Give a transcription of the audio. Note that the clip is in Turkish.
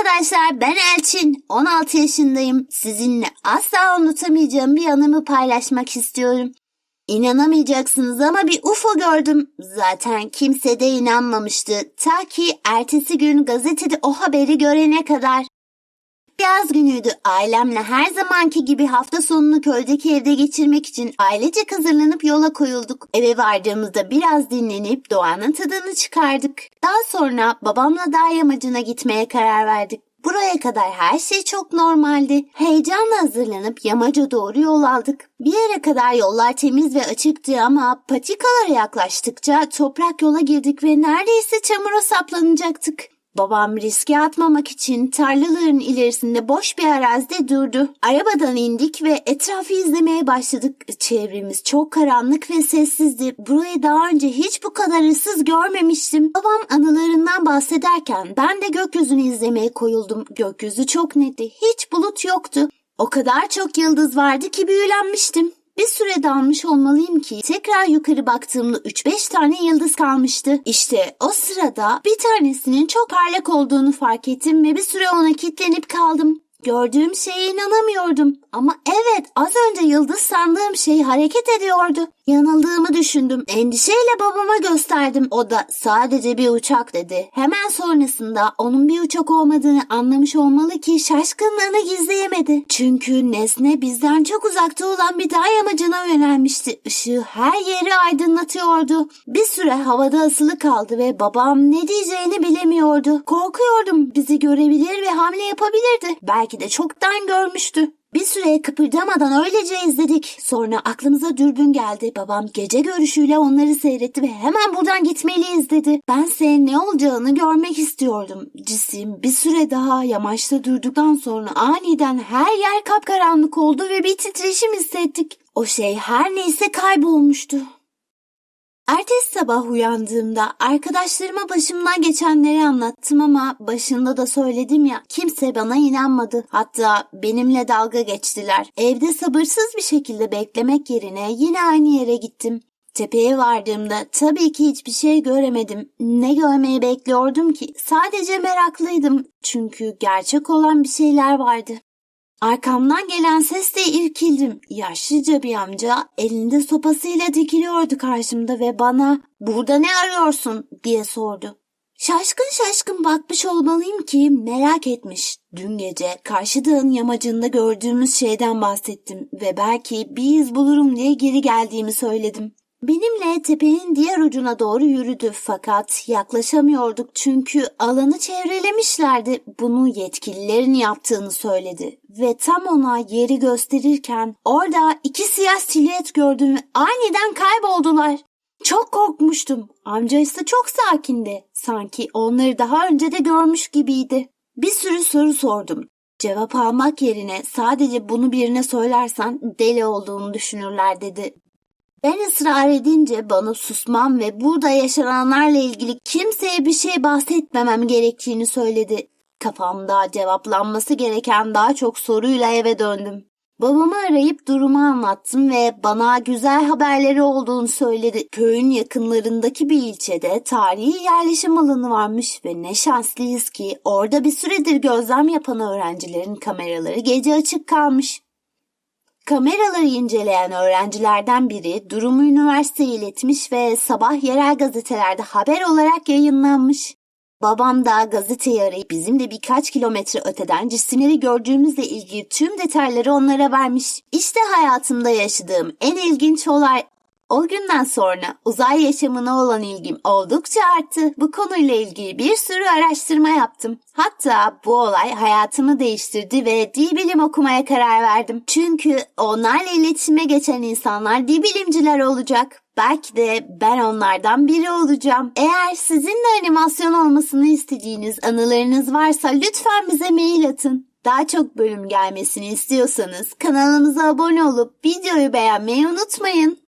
arkadaşlar ben Elçin. 16 yaşındayım. Sizinle asla unutamayacağım bir anımı paylaşmak istiyorum. İnanamayacaksınız ama bir UFO gördüm. Zaten kimse de inanmamıştı. Ta ki ertesi gün gazetede o haberi görene kadar. Yaz günüydü. Ailemle her zamanki gibi hafta sonunu köydeki evde geçirmek için ailecek hazırlanıp yola koyulduk. Eve vardığımızda biraz dinlenip doğanın tadını çıkardık. Daha sonra babamla dağ yamacına gitmeye karar verdik. Buraya kadar her şey çok normaldi. Heyecanla hazırlanıp yamaca doğru yol aldık. Bir yere kadar yollar temiz ve açıktı ama patikalara yaklaştıkça toprak yola girdik ve neredeyse çamura saplanacaktık. Babam riske atmamak için tarlaların ilerisinde boş bir arazide durdu. Arabadan indik ve etrafı izlemeye başladık. Çevremiz çok karanlık ve sessizdi. Burayı daha önce hiç bu kadar ıssız görmemiştim. Babam anılarından bahsederken ben de gökyüzünü izlemeye koyuldum. Gökyüzü çok netti. Hiç bulut yoktu. O kadar çok yıldız vardı ki büyülenmiştim. Bir süre dalmış olmalıyım ki tekrar yukarı baktığımda 3-5 tane yıldız kalmıştı. İşte o sırada bir tanesinin çok parlak olduğunu fark ettim ve bir süre ona kilitlenip kaldım. Gördüğüm şeye inanamıyordum. Ama evet az önce yıldız sandığım şey hareket ediyordu. Yanıldığımı düşündüm. Endişeyle babama gösterdim. O da sadece bir uçak dedi. Hemen sonrasında onun bir uçak olmadığını anlamış olmalı ki şaşkınlığını gizleyemedi. Çünkü nesne bizden çok uzakta olan bir dağ yamacına yönelmişti. Işığı her yeri aydınlatıyordu. Bir süre havada asılı kaldı ve babam ne diyeceğini bilemiyordu. Korkuyordum bizi görebilir ve hamle yapabilirdi. Belki de çoktan görmüştü. Bir süre kıpırdamadan öylece izledik. Sonra aklımıza dürbün geldi. Babam gece görüşüyle onları seyretti ve hemen buradan gitmeliyiz dedi. Bense ne olacağını görmek istiyordum. Cisim bir süre daha yamaçta durduktan sonra aniden her yer kapkaranlık oldu ve bir titreşim hissettik. O şey her neyse kaybolmuştu. Ertesi sabah uyandığımda arkadaşlarıma başımdan geçenleri anlattım ama başında da söyledim ya kimse bana inanmadı. Hatta benimle dalga geçtiler. Evde sabırsız bir şekilde beklemek yerine yine aynı yere gittim. Tepeye vardığımda tabii ki hiçbir şey göremedim. Ne görmeyi bekliyordum ki? Sadece meraklıydım. Çünkü gerçek olan bir şeyler vardı. Arkamdan gelen sesle irkildim. Yaşlıca bir amca elinde sopasıyla dikiliyordu karşımda ve bana burada ne arıyorsun diye sordu. Şaşkın şaşkın bakmış olmalıyım ki merak etmiş. Dün gece karşı yamacında gördüğümüz şeyden bahsettim ve belki bir iz bulurum diye geri geldiğimi söyledim. Benimle tepenin diğer ucuna doğru yürüdü fakat yaklaşamıyorduk çünkü alanı çevrelemişlerdi. Bunu yetkililerin yaptığını söyledi ve tam ona yeri gösterirken orada iki siyah silüet gördüm ve aniden kayboldular. Çok korkmuştum. Amca ise çok sakindi. Sanki onları daha önce de görmüş gibiydi. Bir sürü soru sordum. Cevap almak yerine sadece bunu birine söylersen deli olduğunu düşünürler dedi. Ben ısrar edince bana susmam ve burada yaşananlarla ilgili kimseye bir şey bahsetmemem gerektiğini söyledi. Kafamda cevaplanması gereken daha çok soruyla eve döndüm. Babamı arayıp durumu anlattım ve bana güzel haberleri olduğunu söyledi. Köyün yakınlarındaki bir ilçede tarihi yerleşim alanı varmış ve ne şanslıyız ki orada bir süredir gözlem yapan öğrencilerin kameraları gece açık kalmış. Kameraları inceleyen öğrencilerden biri durumu üniversiteye iletmiş ve sabah yerel gazetelerde haber olarak yayınlanmış. Babam da gazeteyi arayıp bizim de birkaç kilometre öteden cisimleri gördüğümüzle ilgili tüm detayları onlara vermiş. İşte hayatımda yaşadığım en ilginç olay o günden sonra uzay yaşamına olan ilgim oldukça arttı. Bu konuyla ilgili bir sürü araştırma yaptım. Hatta bu olay hayatımı değiştirdi ve dil bilim okumaya karar verdim. Çünkü onlarla iletişime geçen insanlar dil bilimciler olacak. Belki de ben onlardan biri olacağım. Eğer sizin de animasyon olmasını istediğiniz anılarınız varsa lütfen bize mail atın. Daha çok bölüm gelmesini istiyorsanız kanalımıza abone olup videoyu beğenmeyi unutmayın.